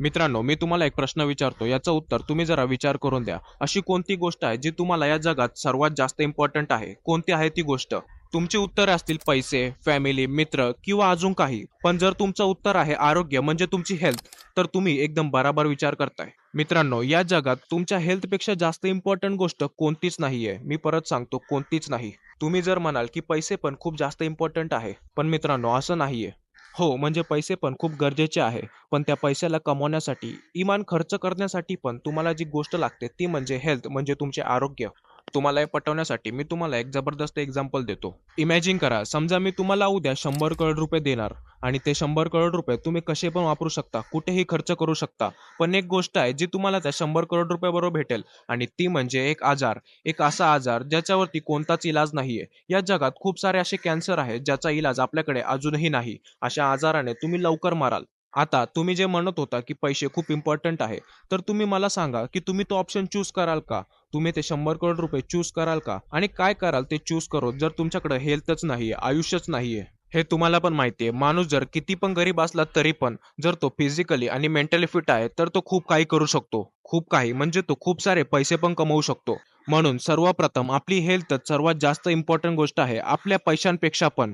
मित्रांनो मी तुम्हाला एक प्रश्न विचारतो. याचं उत्तर तुम्ही जरा विचार करून द्या. अशी कोणती गोष्ट आहे जी तुम्हाला या जगात सर्वात जास्त इम्पॉर्टंट आहे? कोणती आहे ती गोष्ट? तुमची उत्तर असतील पैसे फॅमिली मित्र किंवा अजून काही. पण जर तुमचं उत्तर आहे आरोग्य म्हणजे तुमची हेल्थ तर तुम्ही एकदम बराबर विचार करताय. मित्रांनो या जगात तुमच्या हेल्थपेक्षा जास्त इम्पॉर्टंट गोष्ट कोणतीच नाहीये. मी परत सांगतो कोणतीच नाही. तुम्ही जर म्हणाल की पैसे पण खूप जास्त इम्पॉर्टंट आहे पण मित्रांनो असं नाहीये. हो म्हणजे पैसे पण खूप गरजेचे आहे. पण त्या पैशाला कमवण्यासाठी इमान खर्च करण्यासाठी पण तुम्हाला जी गोष्ट लागते ती म्हणजे हेल्थ म्हणजे तुमचे आरोग्य. तुम्हाला हे पटवण्यासाठी मी तुम्हाला एक जबरदस्त एक्झाम्पल देतो. इमॅजिन करा समजा मी तुम्हाला उद्या शंभर करोड रुपये देणार आणि ते शंभर करोड रुपये तुम्ही कसे पण वापरू शकता कुठेही खर्च करू शकता. पण एक गोष्ट आहे जी तुम्हाला त्या शंभर करोड रुपयाबरोबर भेटेल आणि ती म्हणजे एक आजार. एक असा आजार ज्याच्यावरती कोणताच इलाज नाहीये. या जगात खूप सारे असे कॅन्सर आहेत ज्याचा इलाज आपल्याकडे अजूनही नाही. अशा आजाराने तुम्ही लवकर माराल. आता तुम्ही जे म्हणत होता की पैसे खूप इम्पॉर्टंट आहे तर तुम्ही मला सांगा की तुम्ही तो ऑप्शन चूज कराल का? तुम्ही ते शंभर करोड रुपये चूज कराल का? आणि काय कराल ते चूज करो जर तुमच्याकडे हेल्थच नाहीये आयुष्यच नाहीये. हे तुम्हाला पण माहिती आहे माणूस जर किती पण गरीब असला तरी पण जर तो फिजिकली आणि मेंटली फिट आहे तर तो खूप काही करू शकतो. खूप काही म्हणजे तो खूप सारे पैसे पण कमवू शकतो. म्हणून सर्वप्रथम आपली हेल्थच सर्वात जास्त इम्पॉर्टंट गोष्ट आहे आपल्या पैशांपेक्षा पण.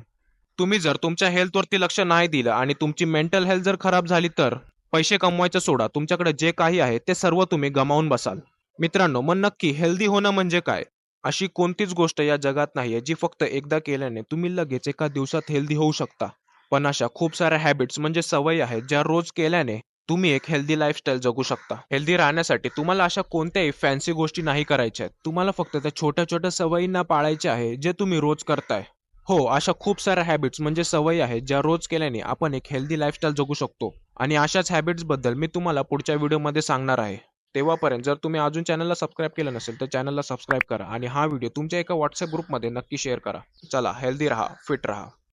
तुम्ही जर तुमच्या हेल्थवरती लक्ष नाही दिलं आणि तुमची मेंटल हेल्थ जर खराब झाली तर पैसे कमवायचं सोडा. तुमच्याकडे जे काही आहे ते सर्व तुम्ही गमावून बसाल. मित्रांनो मग नक्की हेल्दी होणं म्हणजे काय? अशी कोणतीच गोष्ट या जगात नाही आहे जी फक्त एकदा केल्याने तुम्ही लगेच एका दिवसात हेल्दी होऊ शकता. पण अशा खूप साऱ्या हॅबिट्स म्हणजे सवयी आहेत ज्या रोज केल्याने तुम्ही एक हेल्दी लाईफस्टाईल जगू शकता. हेल्दी राहण्यासाठी तुम्हाला अशा कोणत्याही फॅन्सी गोष्टी नाही करायच्या आहेत. तुम्हाला फक्त त्या छोट्या छोट्या सवयींना पाळायच्या आहे जे तुम्ही रोज करताय. हो अशा खूप साऱ्या हॅबिट्स म्हणजे सवयी आहेत ज्या रोज केल्याने आपण एक हेल्दी लाईफस्टाईल जगू शकतो. आणि अशाच हॅबिट्सबद्दल मी तुम्हाला पुढच्या व्हिडिओमध्ये सांगणार आहे. तेव्हापर्यंत जर तुम्ही अजून चॅनलला सबस्क्राईब केलं नसेल तर चॅनलला सबस्क्राईब करा. आणि हा व्हिडिओ तुमच्या एका व्हॉट्सअप ग्रुपमध्ये नक्की शेअर करा. चला हेल्दी राहा फिट राहा.